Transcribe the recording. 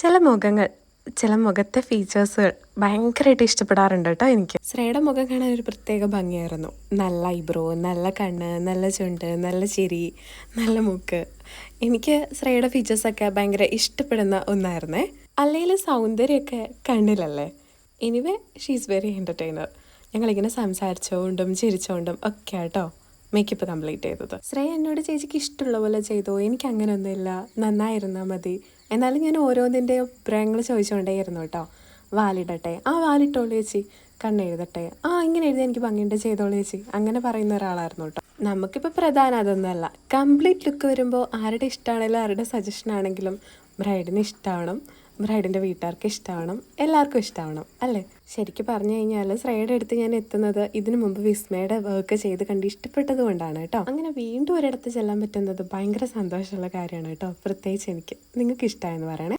ചില മുഖങ്ങൾ ചില മുഖത്തെ ഫീച്ചേഴ്സുകൾ ഭയങ്കരമായിട്ട് ഇഷ്ടപ്പെടാറുണ്ട് കേട്ടോ എനിക്ക്. ശ്രേയുടെ മുഖം കാണാൻ ഒരു പ്രത്യേക ഭംഗിയായിരുന്നു. നല്ല ഐബ്രോ നല്ല കണ്ണ് നല്ല ചുണ്ട് നല്ല ചിരി നല്ല മൂക്ക്. എനിക്ക് ശ്രേയുടെ ഫീച്ചേഴ്സൊക്കെ ഭയങ്കര ഇഷ്ടപ്പെടുന്ന ഒന്നായിരുന്നേ. അല്ലെങ്കിൽ സൗന്ദര്യമൊക്കെ കണ്ണിലല്ലേ? Anyway she is very entertainer ഞങ്ങളിങ്ങനെ സംസാരിച്ചുകൊണ്ടും ചിരിച്ചുകൊണ്ടും ഒക്കെ ആട്ടോ. മേക്കപ്പ് കംപ്ലീറ്റ് ചെയ്തത്. ശ്രേയ എന്നോട് ചേച്ചിക്ക് ഇഷ്ടമുള്ള പോലെ ചെയ്തോ. എനിക്ക് അങ്ങനെയൊന്നുമില്ല നന്നായിരുന്നാൽ മതി. എന്നാലും ഞാൻ ഓരോന്നിന്റെ അഭിപ്രായങ്ങൾ ചോദിച്ചുകൊണ്ടേയിരുന്നു കേട്ടോ. വാലിടട്ടെ. ആ വാലിട്ടോളൂ ചേച്ചി. കണ്ണെഴുതട്ടെ. ആ ഇങ്ങനെ എഴുതി എനിക്ക് ഭംഗിയുണ്ട്. ചെയ്തോളൂ ചേച്ചി. അങ്ങനെ പറയുന്ന ഒരാളായിരുന്നു കേട്ടോ. നമുക്കിപ്പോൾ പ്രധാനം അതൊന്നുമല്ല. കംപ്ലീറ്റ് ലുക്ക് വരുമ്പോൾ ആരുടെ ഇഷ്ടമാണെങ്കിലും ആരുടെ സജഷൻ ആണെങ്കിലും ബ്രൈഡിന് ഇഷ്ടമാവണം. ബ്രൈഡിന്റെ വീട്ടുകാർക്ക് ഇഷ്ടമാവണം എല്ലാവർക്കും ഇഷ്ടമാവണം അല്ലേ? ശരിക്കും പറഞ്ഞു കഴിഞ്ഞാൽ ശ്രേയുടെ അടുത്ത് ഞാൻ എത്തുന്നത് ഇതിനു മുമ്പ് വിസ്മയുടെ വർക്ക് ചെയ്ത് കണ്ട് ഇഷ്ടപ്പെട്ടത് കൊണ്ടാണ് കേട്ടോ. അങ്ങനെ വീണ്ടും ഒരിടത്ത് ചെല്ലാൻ പറ്റുന്നത് ഭയങ്കര സന്തോഷമുള്ള കാര്യമാണ് കേട്ടോ. പ്രത്യേകിച്ച് എനിക്ക്. നിങ്ങൾക്ക് ഇഷ്ടമായെന്ന് പറയണേ.